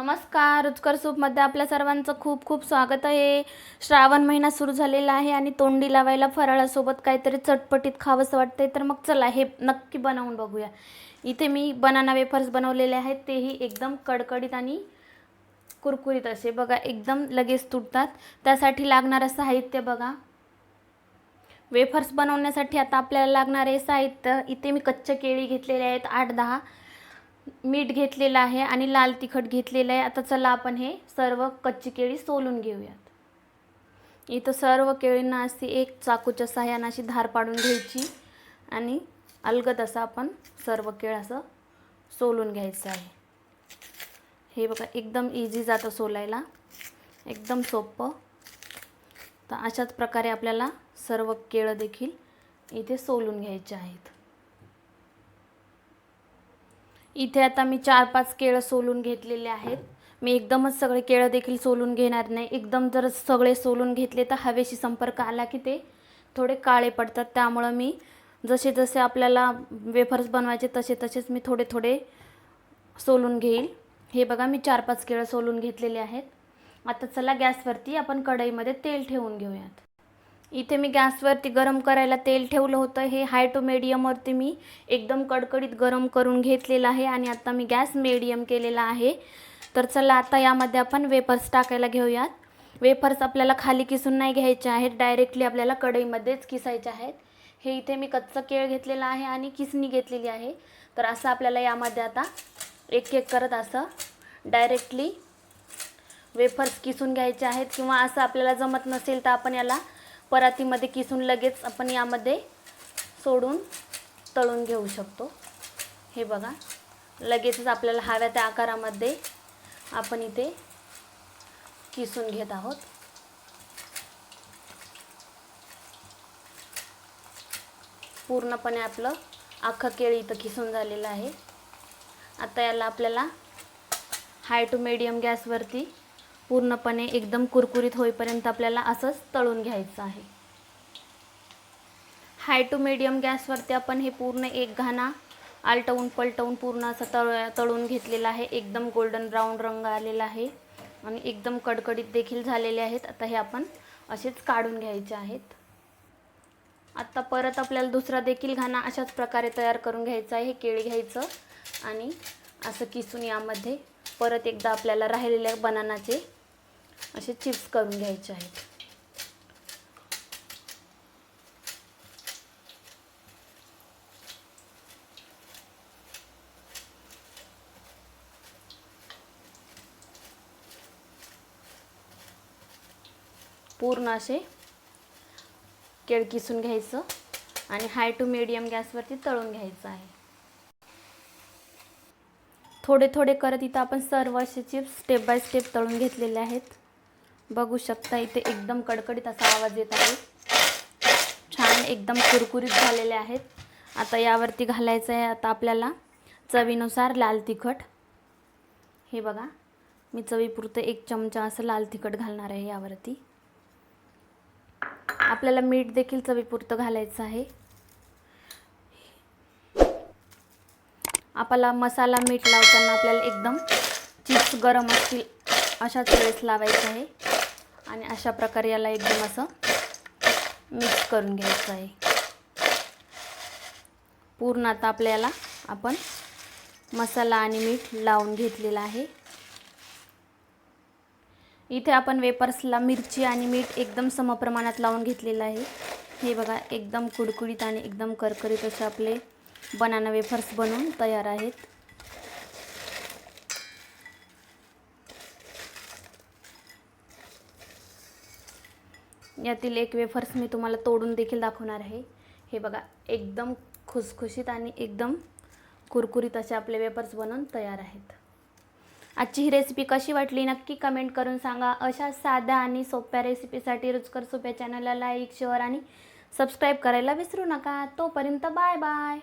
नमस्कार रुचकर सूपमध्ये आपल्या सर्वांचं खूप खूप स्वागत आहे. श्रावण महिना सुरू झालेला आहे आणि तोंडी लावायला फराळासोबत काहीतरी चटपटीत खावंसं वाटतंय तर मग चला हे नक्की बनवून बघूया. इथे मी बनाना वेफर्स बनवलेले आहेत तेही एकदम कडकडीत आणि कुरकुरीत असे. बघा एकदम लगेच तुटतात. त्यासाठी लागणारं साहित्य बघा. वेफर्स बनवण्यासाठी आता आपल्याला लागणारे साहित्य. इथे मी कच्चे केळी घेतलेले आहेत आठ दहा. मीठ घेतलेलं आहे आणि लाल तिखट घेतलेलं आहे. आता चला आपण हे सर्व कच्ची केळी सोलून घेऊयात. इथं सर्व केळींना अशी एक चाकूच्या सहाय्यानं अशी धार पाडून घ्यायची आणि अलगद असं आपण सर्व केळ असं सोलून घ्यायचं आहे. हे बघा एकदम इझी जातं सोलायला. एकदम सोपं. तर अशाच प्रकारे आपल्याला सर्व केळं देखील इथे सोलून घ्यायचे आहेत. इथे आता मी चार पाच केळं सोलून घेतलेले आहेत. मी एकदमच सगळे केळं देखील सोलून घेणार नाही. एकदम जर सगळे सोलून घेतले तर हवेशी संपर्क आला की ते थोडे काळे पडतात. त्यामुळं मी जसे जसे आपल्याला वेफर्स बनवायचे तसे तसेच मी थोडे थोडे सोलून घेईल. हे बघा मी चार पाच केळं सोलून घेतलेले आहेत. आता चला गॅसवरती आपण कढईमध्ये तेल ठेवून घेऊयात. इथे मी गॅसवरती गरम करायला तेल ठेवलं होतं. हे हाय टू मीडियमवरती मी एकदम कडकडीत गरम करून घेतलेलं आहे आणि आता मी गॅस मीडियम केलेला आहे. तर चला आता यामध्ये आपण वेपर्स टाकायला घेऊयात. वेफर्स आपल्याला खाली किसून नाही घ्यायचे आहेत. डायरेक्टली आपल्याला कढईमध्येच किसायचे आहेत. हे इथे मी कच्चं केळ घेतलेलं आहे आणि किसणी घेतलेली आहे. तर असं आपल्याला यामध्ये आता एक एक करत असं डायरेक्टली वेफर्स किसून घ्यायचे आहेत किंवा असं आपल्याला जमत नसेल तर आपण याला परातीमध्ये किसून लगेच आपण यामध्ये सोडून तळून घेऊ शकतो. हे बघा. लगेचच आपल्याला हव्या त्या आकारामध्ये आपण इथे किसून घेत आहोत. पूर्णपणे आपलं अख्खं केळी इथं किसून झालेलं आहे. आता याला आपल्याला हाय टू मीडियम गॅसवरती पूर्णपणे एकदम कुरकुरीत होईपर्यंत आपल्याला असंच तळून घ्यायचं आहे. हाय टू मीडियम गॅसवरती आपण हे पूर्ण एक घाणा आलटवून पलटवून पूर्ण असं तळ तळून घेतलेलं आहे. एकदम गोल्डन ब्राऊन रंग आलेला आहे आणि एकदम कडकडीत देखील झालेले आहेत. आता हे आपण असेच काढून घ्यायचे आहेत. आत्ता परत आपल्याला दुसरा देखील घाणा अशाच प्रकारे तयार करून घ्यायचा आहे. हे केळी घ्यायचं आणि असं किसून यामध्ये परत एकदा आपल्याला राहिलेल्या बनानाचे असे चिप्स करून घ्यायचे आहेत. पूर्ण असे केळ किसून घ्यायचं आणि हाय टू मीडियम गॅसवरती तळून घ्यायचं आहे. थोडे थोडे करत इथं आपण सर्व असे चिप्स स्टेप बाय स्टेप तळून घेतलेले आहेत. बघू शकता इथे एकदम कडकडीत असा आवाज येत आहे. छान एकदम कुरकुरीत झालेले आहेत. आता यावरती घालायचं आहे आता आपल्याला चवीनुसार लाल तिखट. हे बघा मी चवीपुरतं एक चमचा असं लाल तिखट घालणार आहे यावरती. आपल्याला मीठ देखील चवीपुरतं घालायचं आहे. आपल्याला मसाला मीठ लावताना आपल्याला एकदम चिप्स गरम असतील अशाच वेळेस लावायचं आहे. आणि अशा प्रकारे याला एकदम असं मिक्स करून घ्यायचं आहे. पूर्ण आता आपल्याला आपण मसाला आणि मीठ लावून घेतलेला आहे. इथे आपण वेपर्सला मिरची आणि मीठ एकदम समप्रमाणात लावून घेतलेलं आहे. हे बघा एकदम कुडकुडीत आणि एकदम करकरीत असे आपले बनाना वेफर्स बनवून तयार आहेत. यातील एक वेफर्स मी तुम्हाला तोडून देखील दाखवणार आहे. हे बघा एकदम खुसखुशीत आणि एकदम कुरकुरीत असे आपले वेफर्स बनवून तयार आहेत. आजची ही रेसिपी कशी वाटली नक्की कमेंट करून सांगा. अशा साध्या आणि सोप्या रेसिपीसाठी रुचकर सोप्या चॅनलला लाईक शेअर आणि सबस्क्राईब करायला विसरू नका. तोपर्यंत बाय बाय